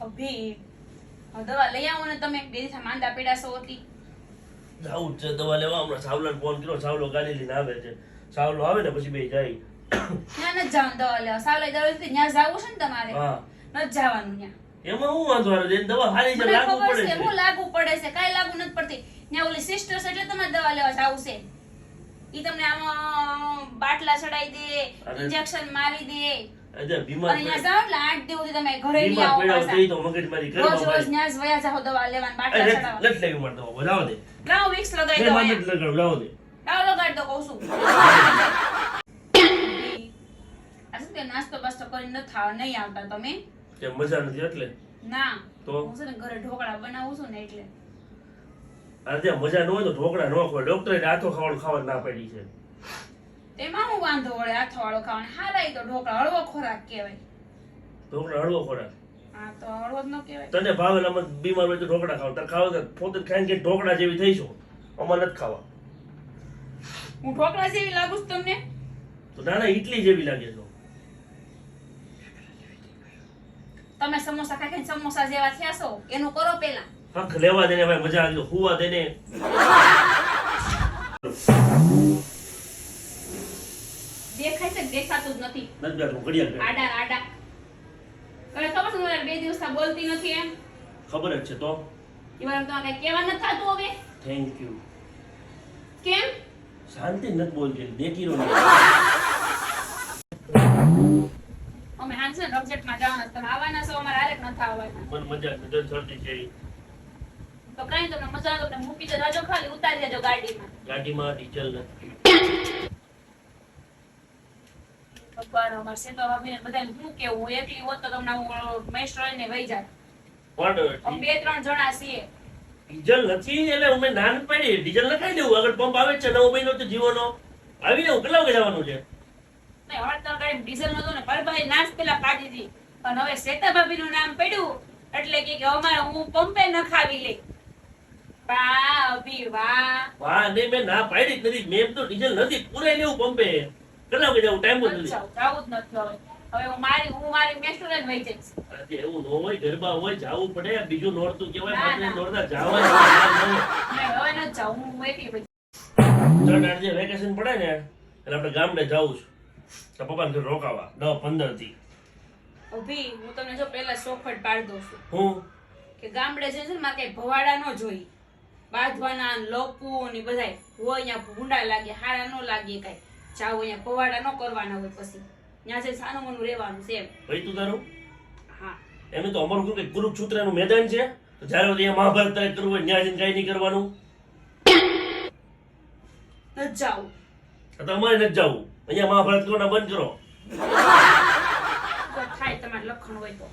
અભી દવા લઈ આવો ને તમે. બે દિવસ માંદા પીડાશો હતી જાવું છે દવા લેવા. હમણાં સાવલાને ફોન કર્યો સાવલો ગાડી લઈને આવે છે. સાવલો આવે ને પછી બે જાય. ના નથી જવાનું દવા લેવા. સાવલે દવા લીધી ત્યાં જાવું છે ને તમારે? હા. ન જવાનું ત્યાં. એમાં હું વાંધો આવે છે દવા હારી છે લાગુ પડે છે છે. હું લાગુ પડે છે કાઈ લાગુ નથી પડતી. ત્યાં ઓલી સિસ્ટર્સ એટલે તમારે દવા લેવા જાવું છે. ઈ તમને આમાં બાટલા ચડાઈ દે ઇન્જેક્શન મારી દે. બીમાર તમે ઘરે બીમાર પડ્યા રોજ રોજ. વયા દવા લેવાનું બાટલા લેવી દે લાવો વિક્સ દો. લાવો દે. લાવો લગાડી દો કહું છું. કે નાસ્તો બાસ્તો કરીને ન ખાવા નહીં આવતા તમે. કે મજા નથી એટલે? ના તો? હું છે ને ઘરે ઢોકળા બનાવું છું ને એટલે. અરે મજા ન હોય તો ઢોકળા ન ખવાય. ડોક્ટરે આથો ખાવાનું ખાવા ના પડી છે. તેમાં હું વાંધો વળે હાથો વાળો ખાવાનો. હારાય તો ઢોકળા હળવો ખોરાક કહેવાય. ઢોકળા હળવો ખોરાક. હા તો હળવો જ ન કહેવાય. તને ભાવેલામાં બીમાર હોય તો ઢોકળા ખાવ. તાર ખાવ તો પોતે ખાઈ ખાઈને કે ઢોકળા જેવી થઈ છો. અમારે નથી ખાવા. હું ઢોકળા જેવી લાગુ છું તમને? તો નાના ઇડલી જેવી લાગે છે તમે સમોસા ખાઈ સમોસા જેવા થયા છો? એનું કરો પેલા હક લેવા દેને ભાઈ મજા આવી હુવા દેને. દેખાય છે દેખાતું જ નથી. ઘડિયાળ. આડા આડા. તને ખબર છે હું બે દિવસ બોલતી નથી એમ. ખબર જ છે તો? એ તો કઈ કહેવા નથી થતું હવે. થેન્ક યુ કેમ? શાંતિ નથી બોલતી દેખી રહ્યો અમે જવાના તમે આવવાના છો અમારે હારે નથી આવવાના. મને મજા નથી થતી છે તો કાંઈ તમને મજા આવે તો મૂકી દે રાજો ખાલી ઉતારી દેજો ગાડીમાં. ગાડીમાં ડીઝલ નથી. ભગવાન અમારે સેતો ભાભીને બધાને શું કેવું હું એકલી હોત તો તમને હું મેસ્ટ રહીને વહી જાત. પણ બે ત્રણ જણા છીએ. ડીઝલ નથી એટલે અમે નાન પાડી ડીઝલ નખાઈ દેવું આગળ પંપ આવે છે નવો મહિનો તો જીવોનો. આવી જવું કેટલા વાગે જવાનું છે? નહીં, હવે તો ગાડી ડીઝલ નતું ને પરભાઈ નાશ પેલા પાડી દી પણ હવે શ્વેતા ભાભીનું નામ પડ્યું એટલે કે કે અમારે હું પંપે નખાવી લે વાહ અભી વાહ. વાહ નહીં મેં ના પાડી જ નથી. મેં તો ડીઝલ નથી પૂરે લેવું પંપે. કેટલા વાગે જવું ટાઈમ જ નથી. જાવું જ નથી હવે. હવે હું મારી હું મારી મેસ્ટોર જ વહી જઈશ. એવું ન હોય ગરબા હોય જાવું પડે. બીજું નોરતું કહેવાય ના, આપણે નોરતા જાવા હવે ન જાવ હું એકલી વહી ચાલ આજે વેકેશન પડે ને એટલે આપણે ગામડે જાવું છું. તો પપ્પાને ઘરે રોકાવા. દસ પંદરથી. અભી હું તમને જો પહેલા ચોખવટ પાડી દઉં છું. હું? કે ગામડે જે છે ને મારે કઈ ભવાડા ન જોઈ બાંધવાના ને લપવું ને બધાય. હોય અહીંયા ભૂંડા લાગે હારા ન લાગે કઈ. જાવ અહીંયા પવાડા ન કરવાના હોય પછી. ત્યાં જઈને સાનું મનું રહેવાનું છે ભાઈ તું તારું? હા. એમ તો અમારું શું કે કુરુક્ષેત્રનું મેદાન છે? તો જ્યારે અહીંયા મહાભારત તૈયાર કરવું હોય ત્યાં જઈને કાંઈ નહીં કરવાનું. ન જાવ તો અમારે ન જવું. અહીંયા મહાભારત કરવાના બંધ કરો? થાય તમારે લખણ હોય તો.